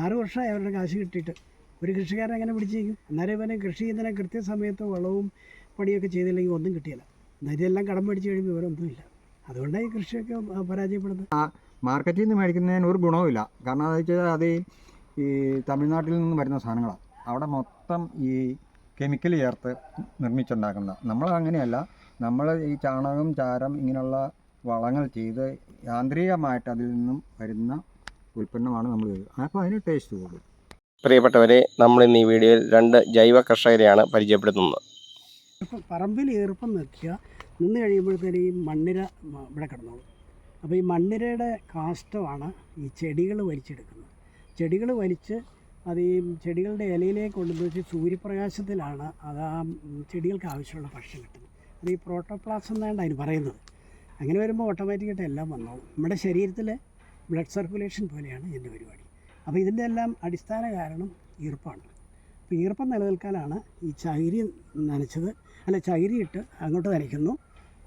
ആറ് വർഷമായി അവരുടെ കാശ് കിട്ടിയിട്ട്. ഒരു കൃഷിക്കാരൻ എങ്ങനെ പിടിച്ചിരിക്കും? അന്നേരം ഇവനെ കൃഷി ചെയ്യുന്നതിനെ കൃത്യസമയത്ത് വളവും പണിയൊക്കെ ചെയ്തില്ലെങ്കിൽ ഒന്നും കിട്ടിയില്ല. അന്നേരം എല്ലാം കടം മേടിച്ച് കഴിയുമ്പോൾ ഇവരൊന്നുമില്ല അതുകൊണ്ടാണ് ഈ കൃഷിയൊക്കെ പരാജയപ്പെടുന്നത്. ആ, മാർക്കറ്റിൽ നിന്ന് മേടിക്കുന്നതിന് ഒരു ഗുണവുമില്ല കാരണം എന്താ വെച്ചാൽ അത് ഈ തമിഴ്നാട്ടിൽ നിന്ന് വരുന്ന സാധനങ്ങളാണ് അവിടെ മൊത്തം ഈ കെമിക്കൽ ചേർത്ത് നിർമ്മിച്ചുണ്ടാക്കുന്ന നമ്മൾ അങ്ങനെയല്ല. നമ്മൾ ഈ ചാണകം ചാരം ഇങ്ങനെയുള്ള വളങ്ങൾ ചെയ്ത് യാന്ത്രികമായിട്ട് അതിൽ നിന്നും വരുന്ന ഉൽപ്പന്നമാണ് നമ്മൾ അപ്പോൾ അതിന് ടേസ്റ്റ് കൂടും. പ്രിയപ്പെട്ടവരെ നമ്മൾ ഇന്ന് ഈ വീഡിയോയിൽ രണ്ട് ജൈവ കർഷകരെയാണ് പരിചയപ്പെടുത്തുന്നത്. ഇപ്പം പറമ്പിൽ ഈർപ്പം നിൽക്കുക നിന്ന് കഴിയുമ്പോഴത്തേനും ഈ മണ്ണിര ഇവിടെ കിടന്നോളും. അപ്പോൾ ഈ മണ്ണിരയുടെ കാഷ്ടമാണ് ഈ ചെടികൾ വലിച്ചെടുക്കുന്നത്. ചെടികൾ വലിച്ച് അത് ഈ ചെടികളുടെ ഇലയിലേക്ക് കൊണ്ടുവന്ന് വെച്ച് സൂര്യപ്രകാശത്തിലാണ് അത് ആ ചെടികൾക്ക് ആവശ്യമുള്ള ഭക്ഷണം കിട്ടുന്നത്. അത് ഈ പ്രോട്ടോപ്ലാസ് എന്നാണ് അതിന് പറയുന്നത്. അങ്ങനെ വരുമ്പോൾ ഓട്ടോമാറ്റിക്കായിട്ട് എല്ലാം വന്നോളും. നമ്മുടെ ശരീരത്തിലെ ബ്ലഡ് സർക്കുലേഷൻ പോലെയാണ് ഇതിന്റെ പരിപാടി. അപ്പോൾ ഇതിന്റെ എല്ലാം അടിസ്ഥാന കാരണം ഈർപ്പാണ്. അപ്പോൾ ഈർപ്പം നിലനിൽക്കാനാണ് ഈ ചൈരി നനച്ചത്. അല്ല ചകിരി ഇട്ട് അങ്ങോട്ട് നനയ്ക്കുന്നു.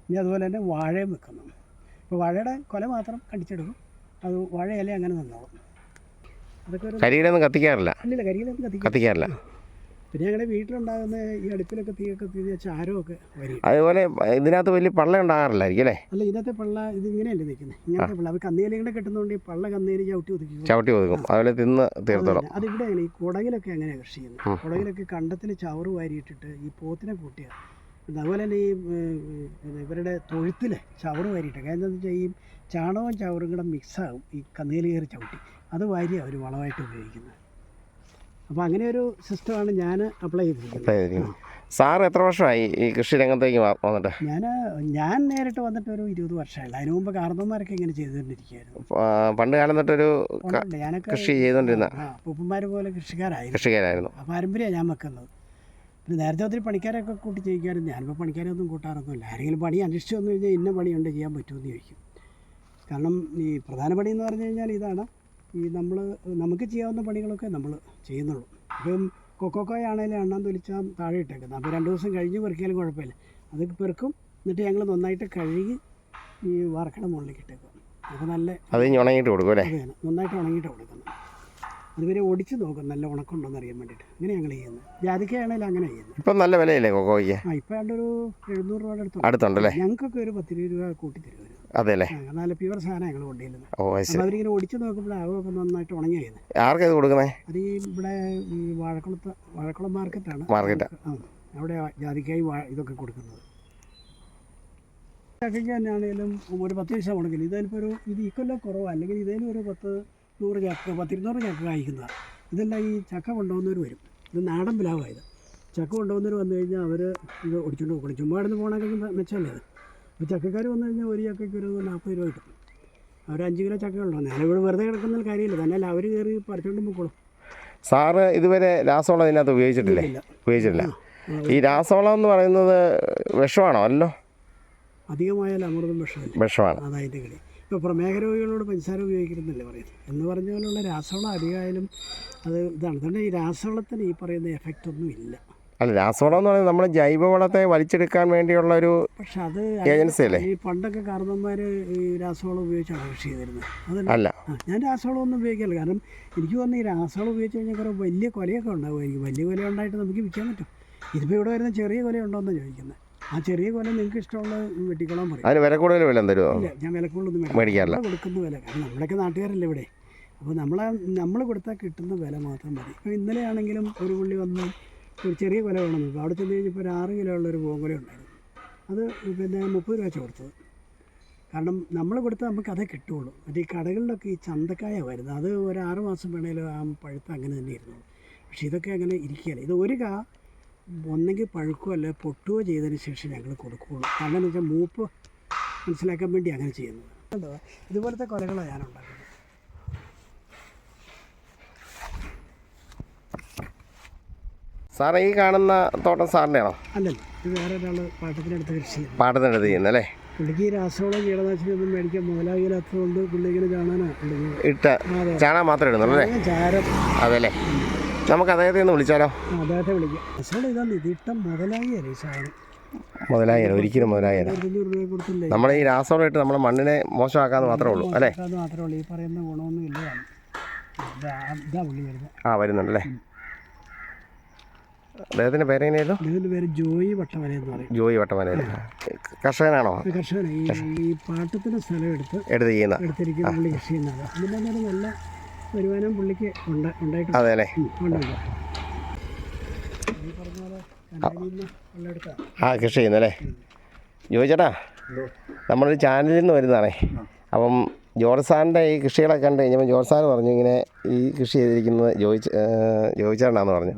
ഇനി അതുപോലെ തന്നെ വാഴയും വെക്കുന്നു. അപ്പോൾ വാഴയുടെ കൊല മാത്രം കടിച്ചെടുക്കും അത് വാഴയില അങ്ങനെ നിന്നോളും. അതൊക്കെ ഒരു കരിയിലൊന്നും കത്തിക്കാറില്ല. അല്ലില്ല കരിയിലൊന്നും കത്തിക്കാറില്ല. പിന്നെ ഞങ്ങളുടെ വീട്ടിലുണ്ടാകുന്ന ഈ അടുപ്പിലൊക്കെ തീയൊക്കെ തീ ചാരമൊക്കെ വരും. അതുപോലെ ഇതിനകത്ത് വലിയ പള്ള ഉണ്ടാകാറില്ലായിരിക്കും അല്ലേ? അല്ല ഇതിനകത്തെ പള്ള ഇത് ഇങ്ങനെയല്ലേ നിൽക്കുന്നത്? ഇങ്ങനത്തെ പള്ള അത് കന്നേലും കൂടെ കിട്ടുന്നതുകൊണ്ട് ഈ പള്ള കന്നേൽ ചവിട്ടി ഒതുക്കി ചവിട്ടി ഒതുക്കും. അതുപോലെ തിന്ന് തീർത്തോളും. അതിവിടെ ഈ കുടകിലൊക്കെ അങ്ങനെയാണ് കൃഷി ചെയ്യുന്നത്. കുടകിലൊക്കെ കണ്ടത്തിൽ ചവറ് വാരിയിട്ടിട്ട് ഈ പോത്തിനെ കൂട്ടിയ. അതുപോലെ തന്നെ ഈ ഇവരുടെ തൊഴുത്തിൽ ചവറ് വാരിയിട്ട്. കാരണം എന്താണെന്ന് വെച്ചാൽ ഈ ചാണകവും ചവറും കൂടെ മിക്സാകും ഈ കന്നേൽ കയറി ചവിട്ടി. അത് വാരി അവർ വളമായിട്ട് ഉപയോഗിക്കുന്നത്. അപ്പോൾ അങ്ങനെ ഒരു സിസ്റ്റമാണ് ഞാൻ അപ്ലൈ ചെയ്തിരിക്കുന്നത്. സാർ എത്ര വർഷമായി ഈ കൃഷി രംഗത്തേക്ക് വന്നിട്ട്? ഞാൻ ഞാൻ നേരിട്ട് വന്നിട്ട് ഒരു ഇരുപത് വർഷമായില്ല അതിനു മുമ്പ് കാർന്നന്മാരൊക്കെ ഇങ്ങനെ ചെയ്തുകൊണ്ടിരിക്കുകയായിരുന്നു പണ്ട് കാലം തൊട്ടൊരു ഞാനൊക്കെ കൃഷി ചെയ്തുകൊണ്ടിരുന്ന ഉപ്പന്മാർ പോലെ കൃഷിക്കാരായിരുന്നു. കൃഷിക്കാരായിരുന്നു. പാരമ്പര്യമാണ് ഞാൻ വെക്കുന്നത്. പിന്നെ നേരത്തെ ഒത്തിരി പണിക്കാരൊക്കെ കൂട്ടി ചെയ്യിക്കാറുണ്ട് ഞാനിപ്പോൾ പണിക്കാരൊന്നും കൂട്ടാറൊന്നുമില്ല. ആരെങ്കിലും പണി അനുഷ്ഠിച്ചു വന്നു കഴിഞ്ഞാൽ ഇന്ന പണിയുണ്ട് ചെയ്യാൻ പറ്റുമെന്ന് ചോദിക്കും. കാരണം ഈ പ്രധാന പണി എന്ന് പറഞ്ഞു കഴിഞ്ഞാൽ ഇതാണ്. ഈ നമ്മൾ നമുക്ക് ചെയ്യാവുന്ന പണികളൊക്കെ നമ്മൾ ചെയ്യുന്നുള്ളൂ. ഇപ്പം കൊക്കോക്കോയ ആണെങ്കിലും എണ്ണാൻ തൊലിച്ചാൽ താഴെ ഇട്ടേക്കുന്നത്. അപ്പോൾ രണ്ട് ദിവസം കഴിഞ്ഞ് പെറുക്കിയാലും കുഴപ്പമില്ല. അത് പെറുക്കും. എന്നിട്ട് ഞങ്ങൾ നന്നായിട്ട് കഴുകി ഈ വാർക്കട മുകളിലേക്ക് ഇട്ടേക്കും അപ്പോൾ നല്ല അത് ഉണങ്ങിയിട്ട് കൊടുക്കും അല്ലേ? നന്നായിട്ട് ഉണങ്ങിയിട്ട് കൊടുക്കുന്നത് അതുവരെ ഒടിച്ച് നോക്കും. നല്ല ഉണക്കമുണ്ടോന്ന് അറിയാൻ വേണ്ടിയിട്ട് അങ്ങനെ ഞങ്ങൾ ചെയ്യുന്നത് ജാതിക്കയാണെങ്കിലും അങ്ങനെ ചെയ്യുന്നത് ഇപ്പം നല്ല വിലയില്ലേ കൊക്കോയ്ക്ക്? ആ ഇപ്പം ഏതാണ്ട് ഒരു എഴുന്നൂറ് രൂപയുടെ അടുത്ത് അടുത്തുണ്ടല്ലേ? ഞങ്ങൾക്കൊക്കെ ഒരു പത്തിരുപത് രൂപ കൂട്ടി തരുമായിരുന്നു അതെ അല്ലേ നല്ല പ്യുവർ സാധനം ഞങ്ങൾ കൊണ്ടുവരുന്നത്. ഓ ശരി. അവരിങ്ങനെ ഒടിച്ചു നോക്കുമ്പോൾ ആവൊക്കെ നന്നായിട്ട് ഉണങ്ങി ചെയ്യുന്നത് ആർക്കാ ഇത് കൊടുക്കുന്നത് അത് ഈ ഇവിടെ ഈ വാഴക്കുളത്ത് വാഴക്കുളം മാർക്കറ്റാണ്. മാർക്കറ്റ്. ആ അവിടെ ജാതിക്കായി വാ ഇതൊക്കെ കൊടുക്കുന്നത്. ചക്കയ്ക്ക് തന്നെയാണെങ്കിലും ഒരു പത്ത് ദിവസം ഉണക്കില്ല ഇതിലിപ്പോൾ ഒരു ഇത് ഈ കൊല്ലം കുറവാണ് അല്ലെങ്കിൽ ഇതേലും ഒരു പത്ത് നൂറ് ചക്ക പത്തിരുന്നൂറ് ചക്ക കായ്ക്കുന്നതാണ് ഇതെല്ലാം ഈ ചക്ക കൊണ്ടുപോകുന്നവർ വരും. ഇത് നാടൻ പ്ലാവായത് ചക്ക കൊണ്ടുപോകുന്നവർ വന്നു കഴിഞ്ഞാൽ അവർ ഇത് ഒടിച്ചുകൊണ്ട് പോകണം ചുമ്മാ ഇടുന്ന് പോകണമെങ്കിൽ മെച്ചമല്ലേ അപ്പോൾ ചക്കക്കാർ വന്നു കഴിഞ്ഞാൽ ഒരു ചക്കയ്ക്ക് ഒരു നാൽപ്പത് രൂപ കിട്ടും. അവർ അഞ്ച് കിലോ ചക്ക കൊണ്ടുവന്നു. ഞാൻ ഇവിടെ വെറുതെ കിടക്കുന്ന കാര്യമില്ല. തന്നെ അവർ കയറി പറിച്ചുകൊണ്ട് പോയിക്കോളും സാറ് ഇതുവരെ രാസവളം ഇതിനകത്ത് ഉപയോഗിച്ചിട്ടില്ലേ. ഉപയോഗിച്ചിട്ടില്ല. ഈ രാസവളം എന്ന് പറയുന്നത് വിഷമാണോ? അല്ലോ? അധികമായാൽ അമൃതം വിഷമല്ല? വിഷമാണ്. അതായത് കളി ഇപ്പോൾ പ്രമേഹ രോഗികളോട് പഞ്ചസാര ഉപയോഗിക്കുന്നില്ലേ പറയുന്നത് എന്ന് പറഞ്ഞ പോലുള്ള രാസവളം അധികമായാലും അത് ഇതാണ്. അതുകൊണ്ട് ഈ രാസവളത്തിന് ഈ പറയുന്ന എഫക്റ്റ് ഒന്നും ഇല്ല. അല്ല രാസവളം എന്ന് പറയുന്നത് നമ്മൾ ജൈവവളത്തെ വലിച്ചെടുക്കാൻ വേണ്ടിയുള്ള ഒരു പക്ഷെ അത് ഏജൻസി അല്ലേ? ഈ പണ്ടൊക്കെ കാർന്നന്മാർ ഈ രാസവളം ഉപയോഗിച്ചാണ് കൃഷി ചെയ്തിരുന്നത് അല്ല. ഞാൻ രാസവളം ഒന്നും ഉപയോഗിക്കില്ല കാരണം എനിക്ക് തോന്നുന്നു ഈ രാസവളം ഉപയോഗിച്ച് കഴിഞ്ഞാൽ കുറേ വലിയ കൊലയൊക്കെ ഉണ്ടാകുമായിരിക്കും വലിയ കൊല ഉണ്ടായിട്ട് നമുക്ക് വിൽക്കാൻ പറ്റും. ഇതിപ്പോൾ ഇവിടെ വരുന്ന ചെറിയ കൊല ഉണ്ടോയെന്ന് ചോദിക്കുന്നത് ആ ചെറിയ കൊല നിങ്ങൾക്ക് ഇഷ്ടമുള്ള വെട്ടിക്കോളാൻ പറയും. അതിന് വില കൂടുതൽ വില തരുമോ ഇല്ല ഞാൻ വിലക്കുള്ളൊന്നും മേടിക്കാറില്ല. കൊടുക്കുന്ന വില. കാരണം നമ്മളൊക്കെ നാട്ടുകാരല്ലേ ഇവിടെ. അപ്പോൾ നമ്മളെ നമ്മൾ കൊടുത്താൽ കിട്ടുന്ന വില മാത്രം മതി. ഇപ്പോൾ ഇന്നലെ ആണെങ്കിലും ഒരു പുള്ളി വന്ന് ഒരു ചെറിയ കൊല വേണം അപ്പോൾ അവിടെ ചെന്ന് കഴിഞ്ഞപ്പോൾ ഒരു ആറ് കിലോ ഉള്ളൊരു പൂങ്കൊല ഉണ്ടായിരുന്നു. അത് പിന്നെ മുപ്പത് രൂപ കൊടുത്തത്. കാരണം നമ്മൾ കൊടുത്താൽ നമുക്ക് അതേ കിട്ടുകയുള്ളൂ മറ്റേ ഈ കടകളിലൊക്കെ ഈ ചന്തക്കായ വരുന്നത്. അത് ഒരു ആറ് മാസം വേണേലും ആ പഴുത്ത് അങ്ങനെ തന്നെ ഇരുന്നു പക്ഷേ ഇതൊക്കെ അങ്ങനെ ഇരിക്കുകയല്ല ഇത് ഒരു കാ ഒന്നെങ്കിൽ പഴുക്കുകയോ അല്ലെ പൊട്ടുകയോ ചെയ്തതിന് ശേഷം ഞങ്ങൾ കൊടുക്കുകയുള്ളൂ. കാരണം എന്ന് വെച്ചാൽ മൂപ്പ് മനസ്സിലാക്കാൻ വേണ്ടി അങ്ങനെ ചെയ്യുന്നത്. ഇതുപോലത്തെ കൊലകളാണ് ഞാൻ ഉണ്ടാക്കുന്നത്. സാറേ ഈ കാണുന്ന തോട്ടം സാറിന്റെ ആണോ അല്ലല്ല ഇത് വേറെ ഒരാൾ പാട്ടത്തിനടുത്ത് കൃഷി പാട്ടത്തിനടുത്ത് ചെയ്യുന്നല്ലേ പുള്ളിക്ക് ഈ രാസവളം കീടനാശിനി ഒന്നും മേടിക്കാൻ മുതലാകില്ലാത്തതുകൊണ്ട് പുള്ളി ഇങ്ങനെ കാണാനാണ് ഇട്ട ചാണകം മാത്രമേ ഇടുന്നുള്ളൂ അല്ലേ? ചാരം. അതെല്ലേ. നമുക്ക് അദ്ദേഹത്തെ ഒന്ന് വിളിച്ചാലോ? അദ്ദേഹത്തെ വിളിക്കാം. രാസവളം ഇതാണ് ഇത് ഇട്ടം മുതലാകിയല്ലേ ഈ സാധനം? മുതലായിരം ഒരിക്കലും കൊടുത്തില്ലേ? നമ്മൾ ഈ രാസവളം ഇട്ട് നമ്മുടെ മണ്ണിനെ മോശമാക്കാന്ന് മാത്രമേ ഉള്ളൂ അല്ലേ? ആ മാത്രമേ ഉള്ളൂ ഈ പറയുന്ന ഗുണമൊന്നും ഇല്ലതാണ് ഇതാ ഇതാ പുള്ളി വരുന്നത് ആ വരുന്നുണ്ടല്ലേ അദ്ദേഹത്തിന്റെ പേരെങ്ങനെയായിരുന്നു ഇതിന്റെ പേര് ജോയി വട്ടവല എന്ന് പറയും. ജോയി വട്ടമന കർഷകനാണോ? കർഷകൻ ഈ പാട്ടത്തിന്റെ പാട്ടത്തിന് സ്ഥലം എടുത്ത് എടുത്ത് ചെയ്യുന്ന എടുത്തിരിക്കുന്ന പുള്ളി കൃഷി ചെയ്യുന്നത് അതിന്റെ നല്ല വരുമാനം പുള്ളിക്ക് ഉണ്ടായിട്ടുണ്ട്. അതെ അല്ലേ? ആ. കൃഷി ചെയ്യുന്നല്ലേ ജോയി ചേട്ടാ നമ്മളൊരു ചാനലിൽ നിന്ന് വരുന്നതാണേ. അപ്പം ജോർജ്സാറിന്റെ ഈ കൃഷികളൊക്കെ കണ്ടു കഴിഞ്ഞപ്പോൾ ജോർജ് പറഞ്ഞു ഇങ്ങനെ ഈ കൃഷി ചെയ്തിരിക്കുന്നത് ജോയി ജോയി ചേട്ടനാന്ന് പറഞ്ഞു.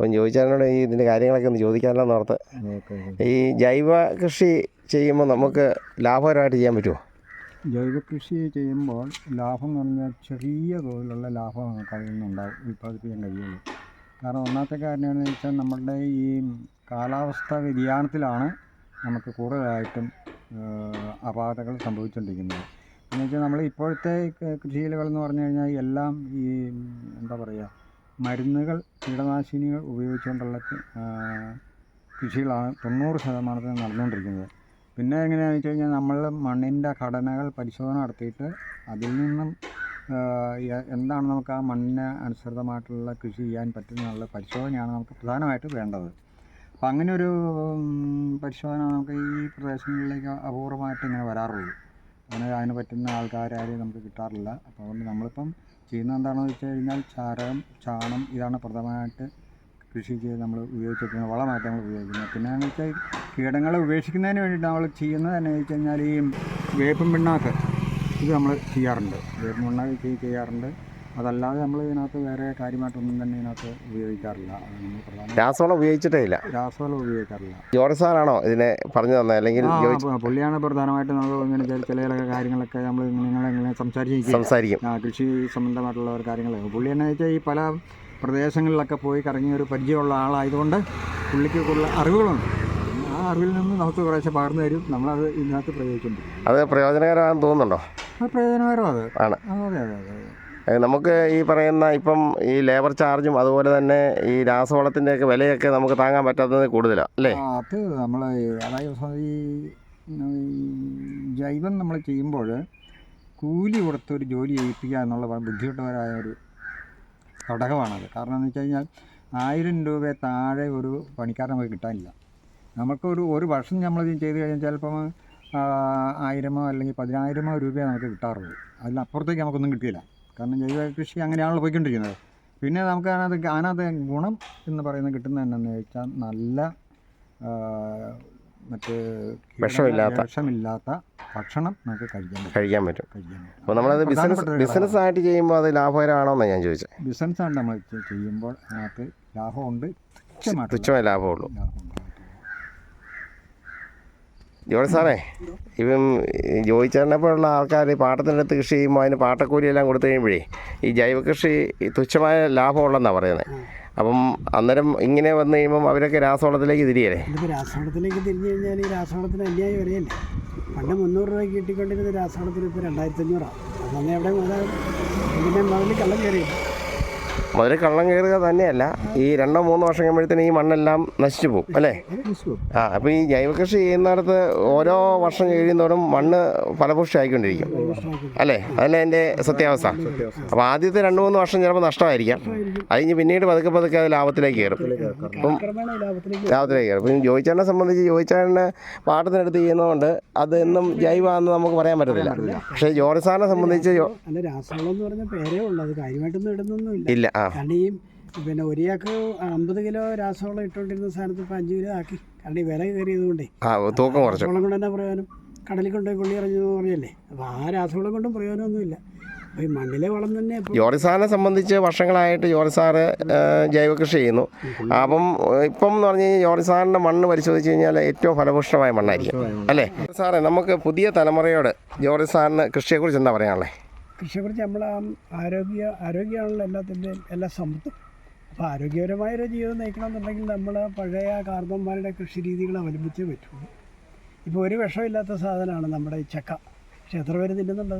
അപ്പം ചോദിച്ചാലോട് ഈ ഇതിന്റെ കാര്യങ്ങളൊക്കെ ഒന്ന് ചോദിക്കാമല്ലോ എന്ന് ഓർത്ത് ഈ ജൈവ കൃഷി ചെയ്യുമ്പോൾ നമുക്ക് ലാഭകരമായിട്ട് ചെയ്യാൻ പറ്റുമോ? ജൈവ കൃഷി ചെയ്യുമ്പോൾ ലാഭം എന്ന് പറഞ്ഞാൽ ചെറിയ തോതിലുള്ള ലാഭം നമുക്ക് അതിൽ നിന്നുണ്ടാവും ഉൽപ്പാദിപ്പിക്കാൻ കഴിയുള്ളൂ. കാരണം ഒന്നാമത്തെ കാര്യം എന്ന് വെച്ചാൽ നമ്മളുടെ ഈ കാലാവസ്ഥ വ്യതിയാനത്തിലാണ് നമുക്ക് കൂടുതലായിട്ടും അപാകതകൾ സംഭവിച്ചുകൊണ്ടിരിക്കുന്നത് എന്ന് വെച്ചാൽ നമ്മൾ ഇപ്പോഴത്തെ കൃഷിയിലുകൾ എന്ന് പറഞ്ഞു കഴിഞ്ഞാൽ എല്ലാം ഈ എന്താ പറയുക മരുന്നുകൾ കീടനാശിനികൾ ഉപയോഗിച്ചുകൊണ്ടുള്ള കൃഷികളാണ് തൊണ്ണൂറ് ശതമാനത്തിന് നടന്നുകൊണ്ടിരിക്കുന്നത്. പിന്നെ എങ്ങനെയാണെന്ന് വെച്ച് കഴിഞ്ഞാൽ നമ്മൾ മണ്ണിന്റെ ഘടനകൾ പരിശോധന നടത്തിയിട്ട് അതിൽ നിന്നും എന്താണ് നമുക്ക് ആ മണ്ണിന് അനുസൃതമായിട്ടുള്ള കൃഷി ചെയ്യാൻ പറ്റുന്നുള്ള പരിശോധനയാണ് നമുക്ക് പ്രധാനമായിട്ട് വേണ്ടത്. അപ്പം അങ്ങനെ ഒരു പരിശോധന നമുക്ക് ഈ പ്രദേശങ്ങളിലേക്ക് അപൂർവമായിട്ട് ഇങ്ങനെ വരാറുള്ളൂ. അങ്ങനെ അതിന് പറ്റുന്ന ആൾക്കാരും നമുക്ക് കിട്ടാറില്ല. അപ്പോൾ അതുകൊണ്ട് നമ്മളിപ്പം ചെയ്യുന്നത് എന്താണെന്ന് വെച്ച് കഴിഞ്ഞാൽ ചാരം ചാണം ഇതാണ് പ്രധാനമായിട്ട് കൃഷി ചെയ്ത് നമ്മൾ ഉപയോഗിച്ചിരിക്കുന്നത് വളമായിട്ട് നമ്മൾ ഉപയോഗിക്കുന്നത്. പിന്നെ എന്ന് വെച്ചാൽ കീടങ്ങളെ ഉപേക്ഷിക്കുന്നതിന് വേണ്ടിയിട്ട് നമ്മൾ ചെയ്യുന്നത് എന്ന് വെച്ച് കഴിഞ്ഞാൽ ഈ വേപ്പും പിണ്ണാക്ക് ഇത് നമ്മൾ ചെയ്യാറുണ്ട്. വേപ്പും പിണ്ണാക്ക് ചെയ്യാറുണ്ട്. അതല്ലാതെ നമ്മൾ ഇതിനകത്ത് വേറെ കാര്യമായിട്ടൊന്നും തന്നെ ഇതിനകത്ത് ഉപയോഗിക്കാറില്ല. രാസവളം ഉപയോഗിച്ചിട്ടേ ഇല്ല രാസവളം ഉപയോഗിക്കാറില്ല. ജോർജ് സാറാണോ ഇതിനെ പറഞ്ഞു തന്നെ? അല്ലെങ്കിൽ പുള്ളിയാണ് പ്രധാനമായിട്ട് നമ്മൾ ഇങ്ങനെ ചില കാര്യങ്ങളൊക്കെ നമ്മൾ ഇങ്ങനെ ഇങ്ങനെ സംസാരിക്കും. കൃഷി സംബന്ധമായിട്ടുള്ള ഒരു കാര്യങ്ങൾ പുള്ളി എന്നു വെച്ചാൽ ഈ പല പ്രദേശങ്ങളിലൊക്കെ പോയി കറങ്ങിയ ഒരു പരിചയമുള്ള ആളായതുകൊണ്ട് പുള്ളിക്ക് കൂടുതൽ അറിവുകളുണ്ട്. ആ അറിവിൽ നിന്ന് നമുക്ക് കുറേശ്ശെ പകർന്നു തരും. നമ്മളത് ഇതിനകത്ത് പ്രയോഗിക്കുന്നുണ്ട് അത് പ്രയോജനകരമാണെന്ന് തോന്നുന്നുണ്ടോ? അത് പ്രയോജനകരമാണ്. അതെ അതെ അതെ. നമുക്ക് ഈ പറയുന്ന ഇപ്പം ഈ ലേബർ ചാർജും അതുപോലെ തന്നെ ഈ രാസവളത്തിന്റെയൊക്കെ വിലയൊക്കെ നമുക്ക് താങ്ങാൻ പറ്റാത്തത് കൂടുതലാണ് അല്ലേ? അത് നമ്മൾ അതായത് ഈ ജൈവം നമ്മൾ ചെയ്യുമ്പോൾ കൂലി കൊടുത്ത് ഒരു ജോലി ചെയ്യിപ്പിക്കുക എന്നുള്ള വളരെ ബുദ്ധിമുട്ടുപരമായ ഒരു ഘടകമാണത്. കാരണം എന്ന് വെച്ച് കഴിഞ്ഞാൽ ആയിരം രൂപ താഴെ ഒരു പണിക്കാരൻ നമുക്ക് കിട്ടാനില്ല. നമുക്കൊരു ഒരു വർഷം നമ്മൾ ചെയ്ത് കഴിഞ്ഞാൽ ചിലപ്പം ആയിരമോ അല്ലെങ്കിൽ പതിനായിരമോ രൂപയാണ് നമുക്ക് കിട്ടാറുള്ളൂ അതിനപ്പുറത്തേക്ക് നമുക്കൊന്നും കിട്ടിയില്ല. കാരണം ജൈവ കൃഷി അങ്ങനെയാണല്ലോ പോയിക്കൊണ്ടിരിക്കുന്നത്. പിന്നെ നമുക്ക് അതിനകത്ത് അതിനകത്ത് ഗുണം എന്ന് പറയുന്നത് കിട്ടുന്നത് എന്താണെന്ന് വെച്ചാൽ നല്ല മറ്റേ വിഷമില്ലാത്ത. വിഷമില്ലാത്ത ഭക്ഷണം നമുക്ക് കഴിക്കാൻ കഴിക്കാൻ പറ്റും. അപ്പോൾ നമ്മളത് ബിസിനസ് ബിസിനസ് ആയിട്ട് ചെയ്യുമ്പോൾ അത് ലാഭകരമാണോ എന്നാണ് ഞാൻ ചോദിച്ചത്. ബിസിനസ് ആണ് നമ്മൾ ചെയ്യുമ്പോൾ അതിനകത്ത് ലാഭമുണ്ട്. തുച്ഛമായ ലാഭമുള്ളൂ. ജോർജ് സാറേ ഇപ്പം ഈ ആൾക്കാർ ആൾക്കാർ പാട്ടത്തിനടുത്ത് കൃഷി ചെയ്യുമ്പോൾ അതിന് പാട്ടക്കൂലി എല്ലാം കൊടുത്തു കഴിയുമ്പോഴേ ഈ ജൈവകൃഷി തുച്ഛമായ ലാഭമുള്ളതെന്നാണ് പറയുന്നത്. അപ്പം അന്നേരം ഇങ്ങനെ വന്നു കഴിയുമ്പം അവരൊക്കെ രാസവളത്തിലേക്ക് തിരിയല്ലേ? രാസവളത്തിലേക്ക് തിരിഞ്ഞു കഴിഞ്ഞാൽ ഈ രാസവളത്തിന് അന്യായ വിലയല്ലേ? പണ്ട് മുന്നൂറ് രൂപയ്ക്ക് കിട്ടിക്കൊണ്ടിരുന്ന രാസവളത്തിന് ഇപ്പോൾ രണ്ടായിരത്തി അഞ്ഞൂറാണ് അതൊന്നും എവിടെ മുതൽ ഇതിന്റെ മുതലിൽ കള്ളം കയറിയില്ല. മുതൽ കള്ളം കയറുക തന്നെയല്ല. ഈ രണ്ടോ മൂന്നോ വർഷം കഴിയുമ്പോഴത്തേനും ഈ മണ്ണെല്ലാം നശിച്ചു പോകും അല്ലേ? ആ അപ്പോൾ ഈ ജൈവ കൃഷി ചെയ്യുന്നിടത്ത് ഓരോ വർഷം കഴിയുന്നതോടും മണ്ണ് ഫലപുഷ്ടി ആയിക്കൊണ്ടിരിക്കും അല്ലേ? അതല്ലേ എന്റെ സത്യാവസ്ഥ. അപ്പോൾ ആദ്യത്തെ രണ്ട് മൂന്ന് വർഷം ചിലപ്പോൾ നഷ്ടമായിരിക്കാം. അത് കഴിഞ്ഞ് പിന്നീട് പതുക്കെ പതുക്കെ അത് ലാഭത്തിലേക്ക് കയറും. അപ്പം ലാഭത്തിലേക്ക് കയറും. ഇപ്പം ജോയിച്ചാടിനെ സംബന്ധിച്ച് ജോയിച്ചാടിനെ പാട്ടത്തിനടുത്ത് ചെയ്യുന്നതുകൊണ്ട് അത് എന്നും ജൈവമാണെന്ന് നമുക്ക് പറയാൻ പറ്റത്തില്ല. പക്ഷേ ജോർജ് സാറിനെ സംബന്ധിച്ച് ഇല്ല കാരണം ഈ പിന്നെ ഒരു അമ്പത് കിലോ രാസവളം ഇട്ടുകൊണ്ടിരുന്ന സാധനത്ത് ഇപ്പം അഞ്ച് കിലോ ആക്കി. കാരണം ഈ വില കയറിയത് കൊണ്ടേ തൂക്കം കുറച്ചു. രാസവളം കൊണ്ട് തന്നെ പ്രയോജനം. കടലിൽ കൊണ്ടുപോയി കൊള്ളി എറിഞ്ഞു പറഞ്ഞല്ലേ? അപ്പോൾ ആ രാസവളം കൊണ്ടും പ്രയോജനമൊന്നുമില്ല. അപ്പോൾ ഈ മണ്ണിലെ വളം തന്നെ ജോറിസാറിനെ സംബന്ധിച്ച് വർഷങ്ങളായിട്ട് ജോർജ് സാറ് ഏഹ്, ജൈവ കൃഷി ചെയ്യുന്നു. അപ്പം ഇപ്പം എന്ന് പറഞ്ഞു കഴിഞ്ഞാൽ ജോർജ് സാറിന്റെ മണ്ണ് പരിശോധിച്ച് കഴിഞ്ഞാൽ ഏറ്റവും ഫലപുഷ്ടമായ മണ്ണായിരിക്കും. അല്ലേ? സാറേ നമുക്ക് പുതിയ തലമുറയോട് ജോർജ് സാറിന് കൃഷിയെക്കുറിച്ച് എന്താ പറയാനുള്ളത് കൃഷിയെക്കുറിച്ച് നമ്മൾ ആ ആരോഗ്യ ആരോഗ്യമാണല്ലോ എല്ലാത്തിന്റെയും എല്ലാ സമ്പത്തും. അപ്പോൾ ആരോഗ്യപരമായ ഒരു ജീവിതം നയിക്കണമെന്നുണ്ടെങ്കിൽ നമ്മൾ പഴയ കാർന്നന്മാരുടെ കൃഷി രീതികൾ അവലംബിച്ചേ പറ്റുള്ളൂ. ഇപ്പോൾ ഒരു വിഷമില്ലാത്ത സാധനമാണ് നമ്മുടെ ഈ ചക്ക. പക്ഷെ എത്ര പേര് തിന്നുന്നുണ്ട്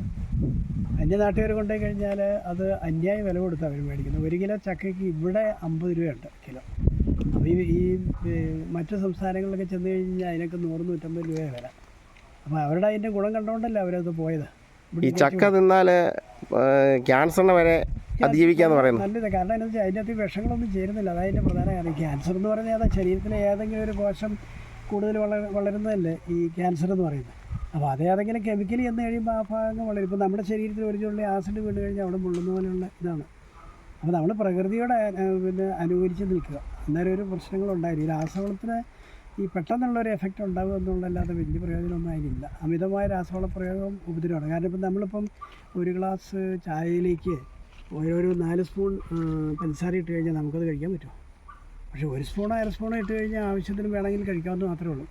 അന്യനാട്ടുകാർ കൊണ്ടുപോയി കഴിഞ്ഞാൽ അത് അന്യായ വില കൊടുത്ത് അവർ മേടിക്കുന്നത് ഒരു കിലോ ചക്കയ്ക്ക് ഇവിടെ അമ്പത് രൂപയുണ്ട് കിലോ. അപ്പോൾ ഈ ഈ മറ്റു സംസ്ഥാനങ്ങളിലൊക്കെ ചെന്ന് കഴിഞ്ഞാൽ അതിനൊക്കെ നൂറ് നൂറ്റമ്പത് രൂപയാണ് വില. അപ്പോൾ അവരുടെ അതിന്റെ ഗുണം കണ്ടുകൊണ്ടല്ലേ അവരത് പോയത്? ഈ ചക്ക തിന്നാൽ ക്യാൻസറിനെ വരെ അതിജീവിക്കാന്ന് പറയുന്നത് നല്ലത് കാരണം എന്താ വെച്ചാൽ അതിനകത്ത് വിഷങ്ങളൊന്നും ചേരുന്നില്ല. അതായത് പ്രധാന കാര്യം. ക്യാൻസർ എന്ന് പറഞ്ഞാൽ അതാ ശരീരത്തിലെ ഏതെങ്കിലും ഒരു കോശം കൂടുതൽ വള വളരുന്നതല്ലേ ഈ ക്യാൻസർ എന്ന് പറയുന്നത്. അപ്പോൾ അത് ഏതെങ്കിലും കെമിക്കലി എന്ന് കഴിയുമ്പോൾ ആ ഭാഗങ്ങൾ വളരും. ഇപ്പോൾ നമ്മുടെ ശരീരത്തിൽ ഒരു ചുള്ളി ആസിഡ് വീണ് കഴിഞ്ഞാൽ അവിടെ മുള്ളുന്ന പോലെയുള്ള ഇതാണ്. അപ്പോൾ നമ്മൾ പ്രകൃതിയോട് പിന്നെ അനുകൂലിച്ച് നിൽക്കുക. അന്നേരം ഒരു പ്രശ്നങ്ങളുണ്ടായിരുന്നു ഈ രാസവളത്തിന് ഈ പെട്ടെന്നുള്ള ഒരു എഫക്റ്റ് ഉണ്ടാകും എന്നുള്ളതല്ലാതെ വലിയ പ്രയോജനമൊന്നും അതിനില്ല അമിതമായ രാസവള പ്രയോഗം ഉപദ്രവമാണ്. കാരണം ഇപ്പം നമ്മളിപ്പം ഒരു ഗ്ലാസ് ചായയിലേക്ക് ഓരോരോ നാല് സ്പൂൺ പഞ്ചസാര ഇട്ട് കഴിഞ്ഞാൽ നമുക്കത് കഴിക്കാൻ പറ്റും പക്ഷേ ഒരു സ്പൂണോ അര സ്പൂണോ ഇട്ട് കഴിഞ്ഞാൽ ആവശ്യത്തിന് വേണമെങ്കിൽ കഴിക്കാമെന്ന് മാത്രമേ ഉള്ളൂ.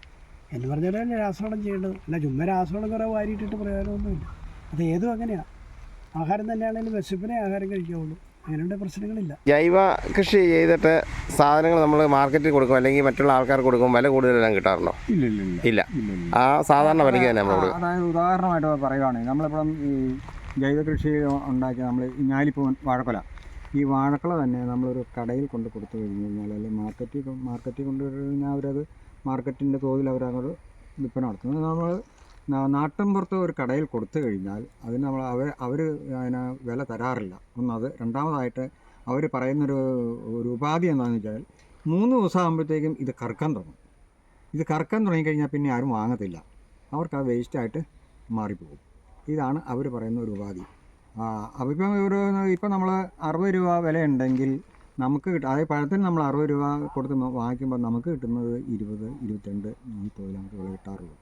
എന്ന് പറഞ്ഞാൽ രാസവളം ചെയ്യേണ്ടത്. അല്ല ചുമ്മാ രാസവളം കുറേ വാരിയിട്ടിട്ട് പ്രയോജനമൊന്നുമില്ല. അത് ഏതും അങ്ങനെയാണ് ആഹാരം തന്നെയാണെങ്കിലും വിശപ്പിനെ ആഹാരം കഴിക്കാവുള്ളൂ. അങ്ങനെയുള്ള പ്രശ്നങ്ങളില്ല. ജൈവ കൃഷി ചെയ്തിട്ട് സാധനങ്ങൾ നമ്മൾ മാർക്കറ്റിൽ കൊടുക്കും അല്ലെങ്കിൽ മറ്റുള്ള ആൾക്കാർക്ക് കൊടുക്കും വില കൂടുതലെല്ലാം കിട്ടാറുണ്ടോ? ഇല്ല ഇല്ല ഇല്ല. ആ സാധാരണ വിലയ്ക്ക് തന്നെ നമ്മൾ അതായത് ഉദാഹരണമായിട്ട് പറയുവാണെങ്കിൽ നമ്മളിപ്പം ഈ ജൈവ കൃഷി ഉണ്ടാക്കിയ നമ്മൾ ഞാലിപ്പൂ വാഴക്കൊല. ഈ വാഴക്കൊല തന്നെ നമ്മളൊരു കടയിൽ കൊണ്ട് കൊടുത്തു കഴിഞ്ഞു കഴിഞ്ഞാൽ അല്ലെങ്കിൽ മാർക്കറ്റിൽ മാർക്കറ്റിൽ കൊണ്ട് കഴിഞ്ഞാൽ അവരത് മാർക്കറ്റിന്റെ തോതിൽ അവരങ്ങോട്ട് വിൽപ്പന നടത്തുന്നത് നമ്മൾ നാട്ടിൻ പുറത്ത് ഒരു കടയിൽ കൊടുത്തു കഴിഞ്ഞാൽ അതിന് നമ്മൾ അവർ അവർ അതിന് വില തരാറില്ല. ഒന്നത്. രണ്ടാമതായിട്ട് അവർ പറയുന്നൊരു ഒരു ഉപാധി എന്താണെന്ന് വെച്ചാൽ മൂന്ന് ദിവസം ആകുമ്പോഴത്തേക്കും ഇത് കറക്കാൻ തുടങ്ങും. ഇത് കറക്കാൻ തുടങ്ങിക്കഴിഞ്ഞാൽ പിന്നെ ആരും വാങ്ങത്തില്ല. അവർക്ക് അത് വേസ്റ്റായിട്ട് മാറിപ്പോകും. ഇതാണ് അവർ പറയുന്ന ഒരു ഉപാധി. ഇപ്പം ഒരു ഇപ്പം നമ്മൾ അറുപത് രൂപ വില ഉണ്ടെങ്കിൽ നമുക്ക് കിട്ടും അതായത് പഴത്തിന് നമ്മൾ അറുപത് രൂപ കൊടുത്ത് വാങ്ങിക്കുമ്പോൾ നമുക്ക് കിട്ടുന്നത് ഇരുപത് ഇരുപത്തിരണ്ട് ഈ തൊഴിലാണ് വില കിട്ടാറുള്ളൂ.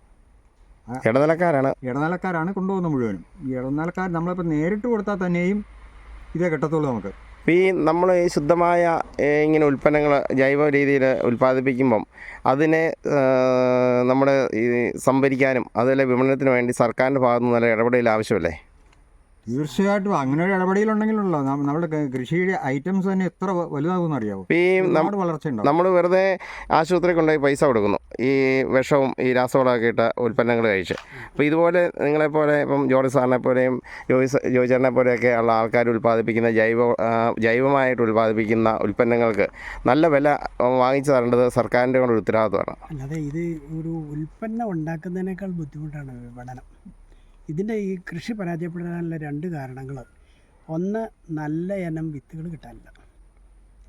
ഇടനിലക്കാരാണ്. ഇടനിലക്കാരാണ് കൊണ്ടുപോകുന്നത് മുഴുവനും. ഈ ഇടനിലക്കാർ നമ്മളിപ്പോൾ നേരിട്ട് കൊടുത്താൽ തന്നെയും ഇതേ കിട്ടത്തുള്ളൂ നമുക്ക്. ഈ നമ്മൾ ഈ ശുദ്ധമായ ഇങ്ങനെ ഉൽപ്പന്നങ്ങൾ ജൈവ രീതിയിൽ ഉൽപ്പാദിപ്പിക്കുമ്പം അതിനെ നമ്മുടെ ഈ സംഭരിക്കാനും അതുപോലെ വിപണനത്തിന് വേണ്ടി സർക്കാരിന്റെ ഭാഗത്തുനിന്ന് നല്ല ഇടപെടൽ ആവശ്യമല്ലേ? തീർച്ചയായിട്ടും അങ്ങനെ ഒരു ഇടപെടലുണ്ടെങ്കിലുള്ള നം- നമ്മുടെ കൃഷിയുടെ ഐറ്റംസ് തന്നെ എത്ര വലുതാകുമെന്ന് അറിയാവോ ഈ നമ്മുടെ വളർച്ച നമ്മൾ വെറുതെ ആശുപത്രി കൊണ്ടുപോയി പൈസ കൊടുക്കുന്നു. ഈ വിഷവും ഈ രാസവളമൊക്കെ ഇട്ട ഉൽപ്പന്നങ്ങൾ കഴിച്ച്. അപ്പോൾ ഇതുപോലെ നിങ്ങളെപ്പോലെ ഇപ്പം ജോർജ് സാറിനെ പോലെയും ജോയി ജോയിച്ചറിനെ പോലെയൊക്കെ ഉള്ള ആൾക്കാർ ഉൽപ്പാദിപ്പിക്കുന്ന ജൈവ ജൈവമായിട്ട് ഉൽപ്പാദിപ്പിക്കുന്ന ഉൽപ്പന്നങ്ങൾക്ക് നല്ല വില വാങ്ങിച്ചു തരേണ്ടത് സർക്കാരിന്റെ കൊണ്ട് ഒരു ഉത്തരവാദിത്തമാണ് അല്ലാതെ ഇത് ഒരു ഉൽപ്പന്നം ഉണ്ടാക്കുന്നതിനേക്കാൾ ബുദ്ധിമുട്ടാണ് വിപണനം ഇതിന്റെ ഈ കൃഷി പരാജയപ്പെടാനുള്ള രണ്ട് കാരണങ്ങൾ. ഒന്ന് നല്ല ഇനം വിത്തുകൾ കിട്ടാനില്ല.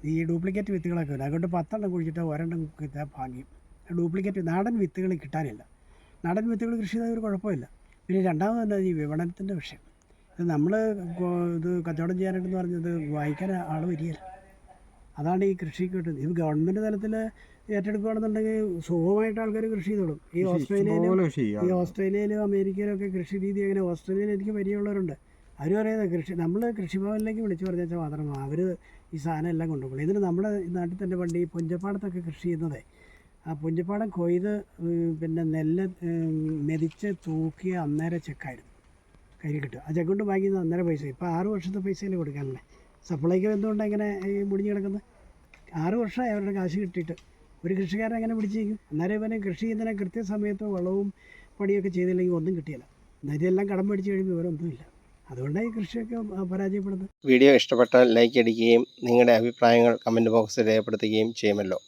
ഈ ഡ്യൂപ്ലിക്കേറ്റ് വിത്തുകളൊക്കെ വരും. അതുകൊണ്ട് പത്തെണ്ണം കുഴിച്ചിട്ട് ഒരെണ്ണം കിട്ടാൻ ഭാഗ്യം. ഡ്യൂപ്ലിക്കേറ്റ് നാടൻ വിത്തുകൾ കിട്ടാനില്ല. നാടൻ വിത്തുകൾ കൃഷി ചെയ്താൽ ഒരു കുഴപ്പമില്ല. പിന്നെ രണ്ടാമത് തന്നെ ഈ വിപണനത്തിന്റെ വിഷയം? ഇത് നമ്മൾ ഇത് കച്ചവടം ചെയ്യാനായിട്ടെന്ന് പറഞ്ഞത് വായിക്കാൻ ആൾ വരികയില്ല. അതാണ് ഈ കൃഷിക്ക് കിട്ടുന്നത് ഇത് ഗവൺമെന്റ് തലത്തിൽ ഏറ്റെടുക്കുകയാണെന്നുണ്ടെങ്കിൽ സുഖമായിട്ട് ആൾക്കാർ കൃഷി ചെയ്തോളും. ഈ ഓസ്ട്രേലിയയിലും. ഈ ഓസ്ട്രേലിയയിലും അമേരിക്കയിലും ഒക്കെ കൃഷി രീതി അങ്ങനെ ഓസ്ട്രേലിയയിൽ എനിക്ക് പരിചയമുള്ളവരുണ്ട്. അവർ പറയുന്നത് കൃഷി നമ്മൾ കൃഷിഭവനിലേക്ക് വിളിച്ചു പറഞ്ഞാൽ മാത്രമാണ് അവർ ഈ സാധനം എല്ലാം കൊണ്ടുപോകും. ഇതിന് നമ്മുടെ ഈ നാട്ടിൽ തന്നെ പണ്ട് ഈ പുഞ്ചപ്പാടത്തൊക്കെ കൃഷി ചെയ്യുന്നതേ. ആ പുഞ്ചപ്പാടം കൊയ്ത് പിന്നെ നെല്ല് മെതിച്ച് തൂക്കിയ അന്നേരം ചെക്കായിരുന്നു. കയ്യിൽ കിട്ടും. ആ ചെക്കൊണ്ട് ബാക്കി വാങ്ങിയത് അന്നേരം പൈസ. ഇപ്പോൾ ആറ് വർഷത്തെ പൈസയിൽ കൊടുക്കാനല്ലേ സപ്ലൈക്ക് എന്തുകൊണ്ടാണ് ഇങ്ങനെ ഈ മുടിഞ്ഞു കിടക്കുന്നത്? ആറ് വർഷമായി അവരുടെ കാശ് കിട്ടിയിട്ട്. ഒരു കൃഷിക്കാരൻ എങ്ങനെ പിടിച്ചേക്കും അന്നേരം ഇവനെ കൃഷി ചെയ്യുന്നതിനെ കൃത്യസമയത്ത് വളവും പണിയൊക്കെ ചെയ്തില്ലെങ്കിൽ ഒന്നും കിട്ടിയില്ല. ഇതെല്ലാം കടം പിടിച്ചു കഴിയുമ്പോൾ ഇവരൊന്നുമില്ല അതുകൊണ്ടാണ് ഈ കൃഷിയൊക്കെ പരാജയപ്പെടുന്നത്. വീഡിയോ ഇഷ്ടപ്പെട്ടാൽ ലൈക്ക് അടിക്കുകയും നിങ്ങളുടെ അഭിപ്രായങ്ങൾ കമന്റ് ബോക്സിൽ രേഖപ്പെടുത്തുകയും ചെയ്യുമല്ലോ.